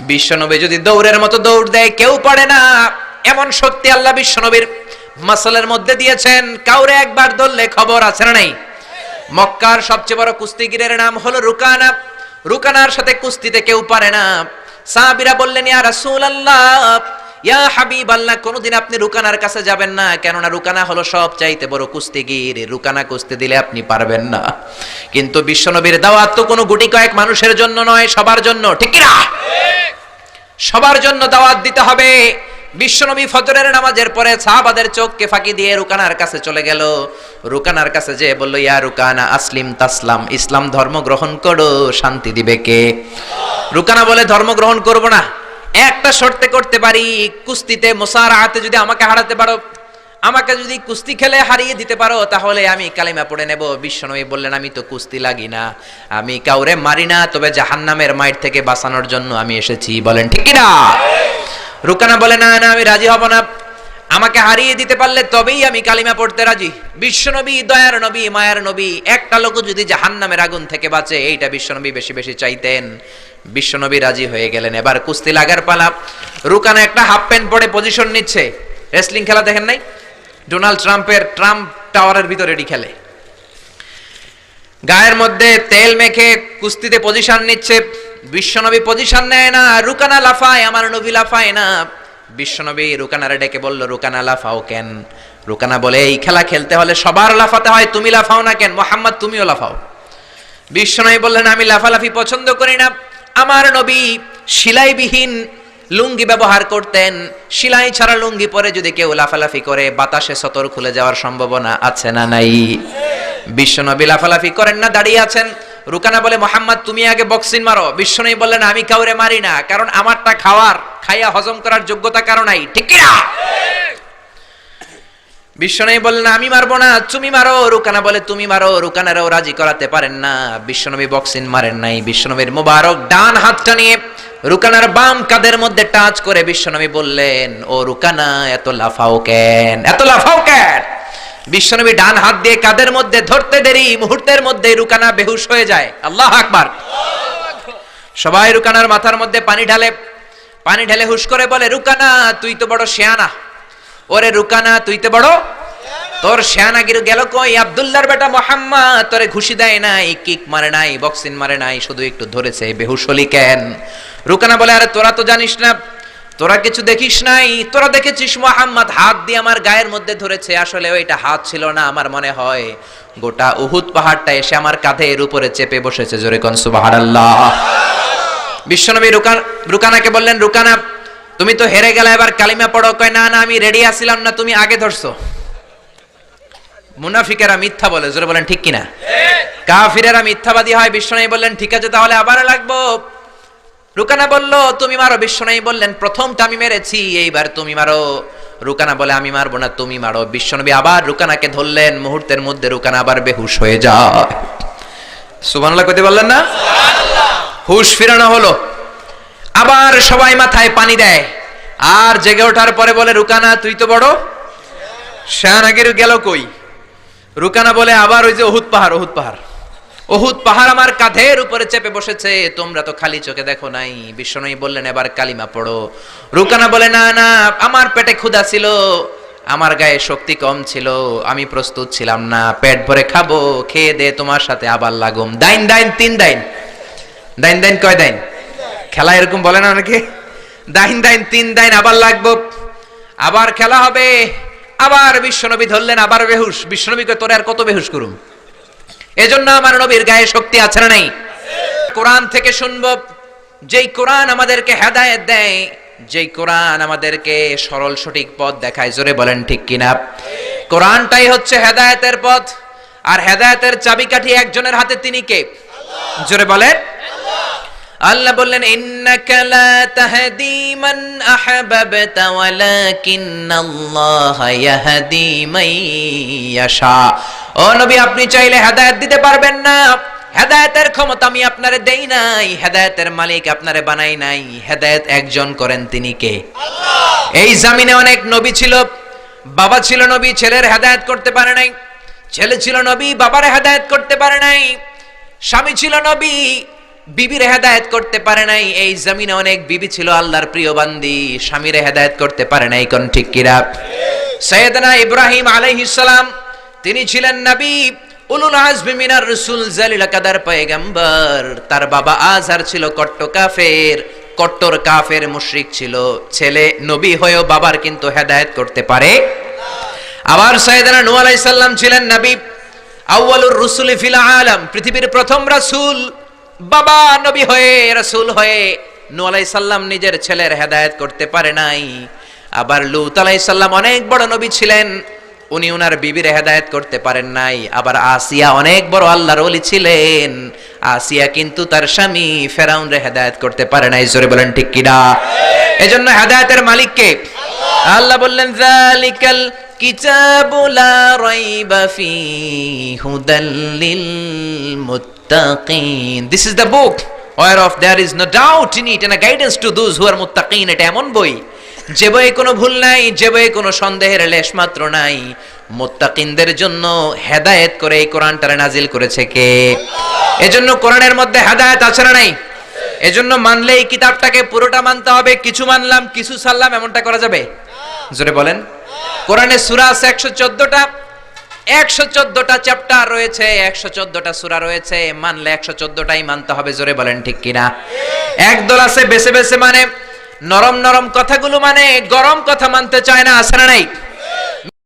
বিশ্বনবী যদি দৌড়ের মতো দৌড় দেয়, কেউ পারে না। এমন সত্যি আল্লাহ বিশ্বনবীর মাসলের মধ্যে দিয়েছেন। কাউরে একবার ধরলে খবর আছে না নাই? মক্কার সবচেয়ে বড় কুস্তিগিরের নাম হলো রুকানা। রুকানার সাথে কুস্তিতে কেউ পারে না। সাহাবীরা বললেন, ইয়া রাসূলুল্লাহ, ইয়া হাবিব আল্লাহ কোনোদিন আপনি রুকানার কাছে যাবেন না। কেননা রুকানা হলো সব চাইতে বড় কুস্তিগির। রুকানা কুস্তি দিলে আপনি পারবেন না। কিন্তু বিশ্বনবীর দাওয়াত তো কোনো গুটি কয়েক মানুষের জন্য নয়, সবার জন্য। ঠিক না সবার জন্য দাওয়াত দিতে হবে। বিশ্বনবী ফজরের নামাজের পরে সাহাবাদের চোখকে ফাঁকি দিয়ে রুকানার কাছে চলে গেল। রুকানার কাছে যে বলল, ইয়া রুকানা, আসলিম তাসলাম, ইসলাম ধর্ম গ্রহণ করো, শান্তি দিবে কে? রুকানা বলে, ধর্ম গ্রহণ করব না। একটা শর্তে করতে পারি, কুস্তিতে মোসারাহাতে যদি আমাকে হারাতে পারো আমাকে যদি কুস্তি খেলে হারিয়ে দিতে পারো, তাহলে আমি কালিমা পড়ে নেব। বিশ্বনবী বললেন, আমি তো কুস্তি লাগি না। আমি কাউরে মারি না, তবে জাহান্নামের মাইট থেকে বাঁচানোর জন্য আমি এসেছি। বলেন, ঠিক না রুকানা বলে, না না, আমি রাজি হব না। আমাকে হারিয়ে দিতে পারলে তবেই আমি কালিমা পড়তে রাজি। বিশ্বনবী, দয়ার নবী, মায়ার নবী, একটা লোক যদি জাহান্নামের আগুন থেকে বাঁচে, এইটা বিশ্বনবী বেশি বেশি চাইতেন। বিশ্বনবী রাজি হয়ে গেলেন। এবার কুস্তি লাগার পালা। রুকানা একটা হাফ প্যান্ট পরে পজিশন নিচ্ছে। রেসলিং খেলা দেখেন নাই? ডোনাল্ড ট্রাম্পের ট্রাম্প টাওয়ারের ভিতরে এটি খেলে। গায়ের মধ্যে তেল মেখে কুস্তিতে পজিশন নিচ্ছে। বিশ্বনবী পজিশন নেয় না। রুকানা লাফায়, আমার নবী লাফায় না। বিশ্বনবী রুকানারে ডেকে বলল, রুকানা, লাফাও কেন? রুকানা বলে, এই খেলা খেলতে হলে সবার লাফাতে হয়, তুমি লাফাও না কেন? মোহাম্মদ, তুমিও লাফাও। বিশ্বনবী বললেন, আমি লাফালাফি পছন্দ করি না। আমার নবী সিলাইবিহীন লুঙ্গি ব্যবহার করতেন। সিলাই ছাড়া লুঙ্গি পরে যদি কেউ লাফালাফি করে, বাতাসে সতর খুলে যাওয়ার সম্ভাবনা আছে না নাই? বিশ্বনবী লাফালাফি করেন না, দাঁড়িয়ে আছেন। রুকানা বলে, মোহাম্মদ, তুমি আগে বক্সিং মারো। বিশ্বনবী বললেন, আমি কাউরে মারি না, কারণ আমারটা খাওয়ার, খাইয়া হজম করার যোগ্যতা কারও নাই। ঠিক না বিশ্বনবী বললেন, আমি মারবো না, তুমি মারো। রুকানা বলে, তুমি মারো, রুকানারাও রাজি করাতে পারেন না। বিশ্বনবী বক্সিং মারেন নাই। বিশ্বনবীর মুবারক ডান হাতটা নিয়ে রুকানার বাম কাদের মধ্যে টাচ করে বিশ্বনবী বললেন, ও রুকানা, এত লাফাও কেন? এত লাফাও কেন? বিশ্বনবী ডান হাত দিয়ে কাদের মধ্যে ধরতে দেরি, মুহূর্তের মধ্যে রুকানা বেহুশ হয়ে যায়। আল্লাহ আকবার। সবাই রুকানার মাথার মধ্যে পানি ঢালে, পানি ঢেলে হুশ করে বলে, রুকানা, তুই তো বড় শেয়ানা। ওরে, রুকানা, তুই তো বড় তোর শেয়ানাগির গেল কই? আব্দুল্লাহর বেটা মোহাম্মদ তোরে ঘুষি দেয় নাই, কিক মারে নাই, বক্সিং মারে নাই, শুধু একটু ধরেছে, বেহুশ হলি কেন? রুকানা বলে, আরে তোরা তো জানিস না, তোরা কিছু দেখিস নাই, তোরা দেখেছিস মোহাম্মদ হাত দিয়ে আমার গায়ের মধ্যে ধরেছে, আসলে ওইটা হাত ছিল না আমার মনে হয়। গোটা উহুদ পাহাড়টা এসে আমার কাঁধের উপরে চেপে বসেছে, জোরে কন সুবহানাল্লাহ। বিশ্বনবী রুকান, রুকানাকে বললেন, রুকানা, তুমি তো হেরে গেলে, এবার কালিমা পড়ো। কয়, না না, আমি রেডি আসছিলাম না, তুমি আগে ধরছো। মুনাফিকেরা মিথ্যা বলে জোরে বলেন ঠিক কিনা? কাফিরেরা মিথ্যাবাদী হয় বিশ্বনবী বললেন ঠিক আছে তাহলে আবার লাগবো। রুকানা বলল তুমি মারো। বিশ্বনবী বললেন প্রথমটা আমি মেরেছি এইবার তুমি মারো। রুকানা বলে আমি মারবো না তুমি মারো। বিশ্বনবী আবার রুকানাকে ধরলেন মুহূর্তের মধ্যে রুকানা আবার বেহুশ হয়ে যায়। সুবহানাল্লাহ কইতে বললেন না? হুশ ফিরানো হলো। আবার সবাই মাথায় পানি দেয়। আর জেগে ওঠার পরে বলে রুকানা তুই তো বড়? শাহনাগির গেল কই? রুকানা বলে আবার ওই যে ওহুদ পাহাড় ওহুদ পাহাড়। ওহুদ পাহাড় আমার কাঁধের উপরে চেপে বসেছে, তোমরা তো খালি চোখে দেখো নাই। বিশ্বনয়ী বললেন, এবার কালিমা পড়ো। রুকানা বলে, না না, আমার পেটে ক্ষুধা ছিল, আমার গায়ে শক্তি কম ছিল, আমি প্রস্তুত ছিলাম না। পেট ভরে খাব, খেয়ে দে, তোমার সাথে আবার লাগুম। দাইন দাইন, তিন দাইন। দাইন দাইন, কয় দাইন? খেলা এরকম বলে না অনেকে? দাইন দাইন, তিন দাইন, আবার লাগবো। আবার খেলা হবে। আবার বিশ্বনবী ধরলেন, আবার বেহুশ। বিশ্বনবীকে তোরে আর কত বেহুশ করুম? এজন্য আমার নবীর গায়ে শক্তি আছে না নাই? কোরআন থেকে শুনব, যেই কোরআন আমাদেরকে হেদায়েত দেয়, যেই কোরআন আমাদেরকে সরল সঠিক পথ দেখায়, জোরে বলেন ঠিক কিনা? কোরআনটাই হচ্ছে হেদায়েতের পথ, আর হেদায়েতের চাবিকাঠি একজনের হাতে তিনি কে? জোরে বলেন। আল্লাহ বললেন ইন্নাকা লা তাহদি মান আহবাবতা ওয়ালাকিন্নাল্লাহ ইয়াহদি মান ইয়াশা। ও নবী আপনি চাইলে হেদায়েত দিতে পারবেন না। হেদায়েতের ক্ষমতা আমি আপনারে দেই নাই হেদায়েতের মালিক আপনারে বানাই নাই। হেদায়েত একজন করেন তিনি কে? এই জামিনে অনেক নবী ছিল বাবা ছিল নবী ছেলের হেদায়েত করতে পারে নাই। ছেলে ছিল নবী বাবার হেদায়েত করতে পারে নাই। স্বামী ছিল নবী বিবির হেদায়েত করতে পারে নাই। এই জমিনে অনেক বিবি ছিল, আল্লাহর প্রিয় বান্দি। স্বামীর হেদায়েত করতে পারে নাই, কোন ঠিক কিরা সৈয়দনা ইব্রাহিম আলাইহিস সালাম, তিনি ছিলেন নবী। উলুল আজমি মিনার রাসূল জালিল কাদার পয়গম্বর। তার বাবা আজহার ছিল কট্ট কাফের। কট্টর কাফের মুশরিক ছিল। ছেলে নবী হয়েও বাবার কিন্তু হেদায়েত করতে পারে। আবার সৈয়দনা নূহ আলাইহিস সালাম ছিলেন নবী। আউয়ালুর রুসুল ফিল আলাম, পৃথিবীর প্রথম রাসূল। বাবা, নবী হয়ে, রাসূল হয়ে আলাইহিস সালাম নিজের ছেলের হেদায়ত করতে পারে নাই। আবার লূত আলাইহিস সালাম অনেক বড় নবী ছিলেন, উনি উনার বিবির হেদায়ত করতে পারেন নাই। আবার আসিয়া অনেক বড় আল্লাহর ওলি ছিলেন, আসিয়া কিন্তু তার স্বামী ফেরাউনরে হেদায়ত করতে পারে নাই। জোরে বলেন ঠিক কিনা? এজন্য হেদায়তের মালিক কে আল্লাহ বললেন, যালিকাল লা রাইবা ফি হুদাল লিল মুত্তাকিন this is the book whereof there is no doubt in it and a guidance to those who are মুত্তাকিন এটা এমন বই, যে বইয়ে কোনো ভুল নাই, যে বইয়ে কোনো সন্দেহের লেশ মাত্র নাই। মুত্তাকিনদের জন্য হেদায়েত করে এই কোরআনটারে নাজিল করেছে কে? এজন্য কোরআনের মধ্যে হেদায়েত আছে না নাই? এজন্য মানলে এই কিতাবটাকে পুরোটা মানতে হবে, কিছু মানলাম, কিছু ছাড়লাম এমনটা করা যাবে? জোরে বলেন। কোরআনে সুরা আছে একশো চোদ্দটা। একশো চোদ্দটা চ্যাপ্টার রয়েছে, একশো চোদ্দটা সুরা রয়েছে, মানলে একশো চোদ্দটাই মানতে হবে, জোরে বলেন ঠিক কিনা? একদল আছে, বেছে বেছে মানে নরম নরম কথাগুলো মানে গরম কথা মানতে চায় না আসে না নাই?